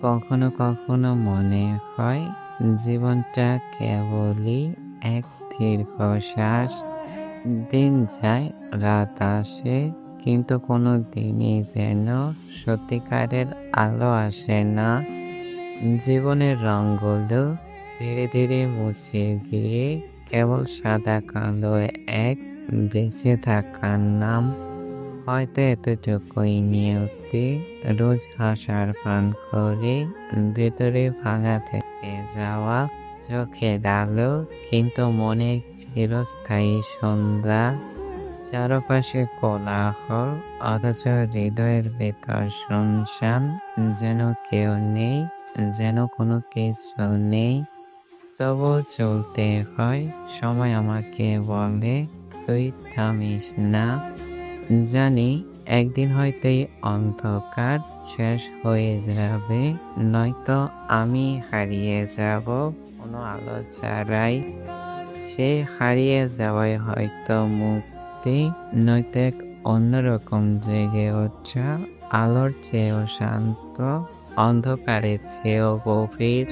কখনো কখনো মনে হয় জীবনটা কেবলই এক দীর্ঘশ্বাস। দিন যায়, রাত আসে, কিন্তু কোনো দিনই যেন সত্যিকারের আলো আসে না। জীবনের রঙগুলো ধীরে ধীরে মুছে গিয়ে কেবল সাদা কালো এক বেঁচে থাকার নাম হয়তো এতটুকুই নিয়তি রোজ হাসার ফান করে ভেতরে ভাঙা থেকে যাওয়া চোখে আলো, কিন্তু মনে চিরস্থায়ী সন্ধ্যা, চারপাশে কোলাহল, অথচ হৃদয়ের ভেতর শুনশান, যেন কেউ নেই, যেন কোনো কিছু নেই। তবু চলতে হয়, সময় আমাকে বলে, তুই থামিস না। জানি একদিন হয়তো অন্ধকার শেষ হয়ে যাবে, নয়তো আমি হারিয়ে যাব, কোনো আলো ছাড়াই। সে হারিয়ে যাওয়াই হয়তো মুক্তি, নয়তো এক অন্যরকম জেগে ওঠা, আলোর চেয়েও শান্ত, অন্ধকারের চেয়েও গভীর।